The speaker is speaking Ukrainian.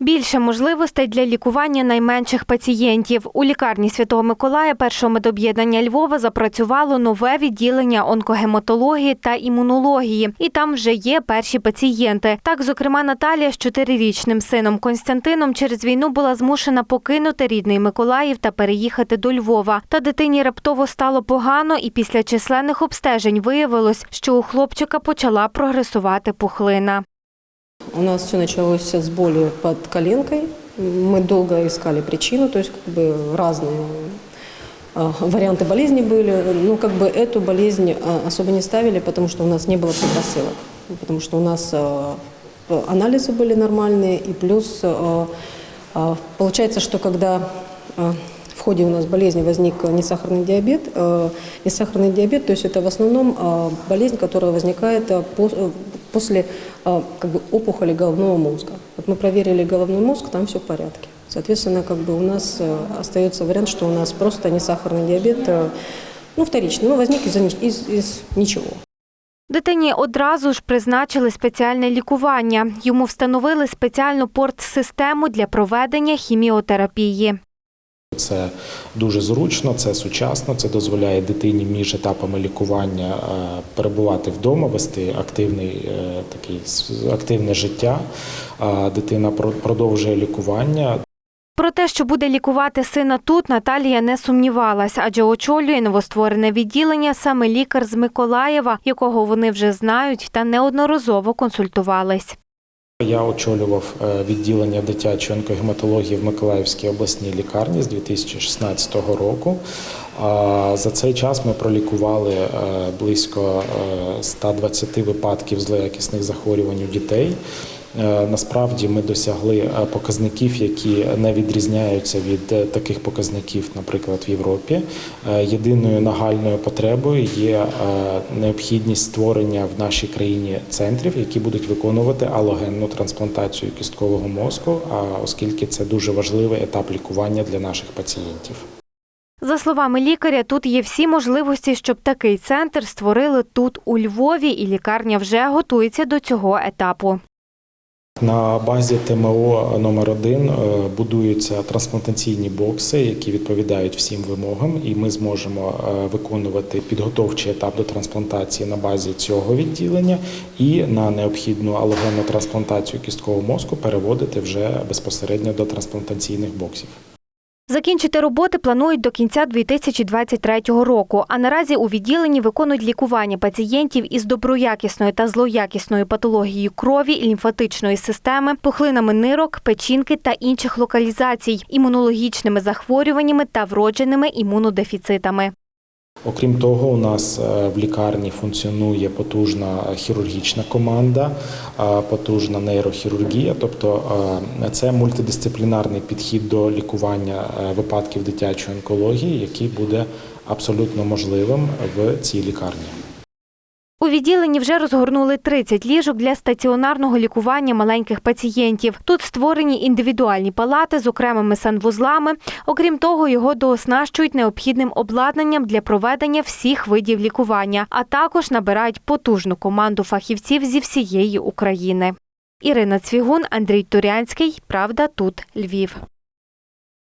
Більше можливостей для лікування найменших пацієнтів. У лікарні Святого Миколая першого медоб'єднання Львова запрацювало нове відділення онкогематології та імунології, і там вже є перші пацієнти. Так, зокрема, Наталія з чотирирічним сином Константином через війну була змушена покинути рідний Миколаїв та переїхати до Львова. Та дитині раптово стало погано, і після численних обстежень виявилось, що у хлопчика почала прогресувати пухлина. У нас все началось с боли под коленкой. Мы долго искали причину, то есть как бы разные а, варианты болезни были. Ну, как бы эту болезнь а, особо не ставили, потому что у нас не было предпосылок. Потому что у нас а, анализы были нормальные, и плюс получается, что когда в ходе у нас болезни возник несахарный диабет, несахарный диабет, то есть это в основном болезнь, которая возникает после э, как бы опухоли головного мозга. Вот мы проверили головной мозг, там все в порядке. Соответственно, как бы у нас э, остается вариант, что у нас просто несахарный диабет, э, ну, вторичный, ну, возник из, из, из ничего. Дитині одразу ж призначили спеціальне лікування. Йому встановили спеціальну порт-систему для проведення хіміотерапії. Це дуже зручно, це сучасно, це дозволяє дитині між етапами лікування е, перебувати вдома, вести активний е, такий активне життя. Дитина продовжує лікування. Про те, що буде лікувати сина тут, Наталія не сумнівалась, адже очолює новостворене відділення саме лікар з Миколаєва, якого вони вже знають та неодноразово консультувались. Я очолював е, відділення дитячої онкогематології в Миколаївській обласній лікарні з 2016 року. За цей час ми пролікували е, близько е, 120 випадків злоякісних захворювань у дітей. Е, Насправді ми досягли е, показників, які не відрізняються від е, таких показників, наприклад, в Європі. Єдиною нагальною потребою є необхідність створення в нашій країні центрів, які будуть виконувати алогенну трансплантацію кісткового мозку, оскільки це дуже важливий етап лікування для наших пацієнтів. За словами лікаря, тут є всі можливості, щоб такий центр створили тут у Львові, і лікарня вже готується до цього етапу. На базі ТМО номер 1 будуються трансплантаційні бокси, які відповідають всім вимогам, і ми зможемо е, виконувати підготовчий етап до трансплантації на базі цього відділення і на необхідну алогенну трансплантацію кісткового мозку переводити вже безпосередньо до трансплантаційних боксів. Закінчити роботи планують до кінця 2023 року. А наразі у відділенні виконують лікування пацієнтів із доброякісною та злоякісною патологією крові, лімфатичної системи, пухлинами нирок, печінки та інших локалізацій, імунологічними захворюваннями та вродженими імунодефіцитами. Окрім того, у нас е, в лікарні функціонує потужна хірургічна команда, е, потужна нейрохірургія, тобто е, це мультидисциплінарний підхід до лікування випадків дитячої онкології, який буде абсолютно можливим в цій лікарні. У відділенні вже розгорнули 30 ліжок для стаціонарного лікування маленьких пацієнтів. Тут створені індивідуальні палати з окремими санвузлами. Окрім того, його дооснащують необхідним обладнанням для проведення всіх видів лікування, а також набирають потужну команду фахівців зі всієї України. Ірина Цвігун, Андрій Турянський. Правда, тут Львів.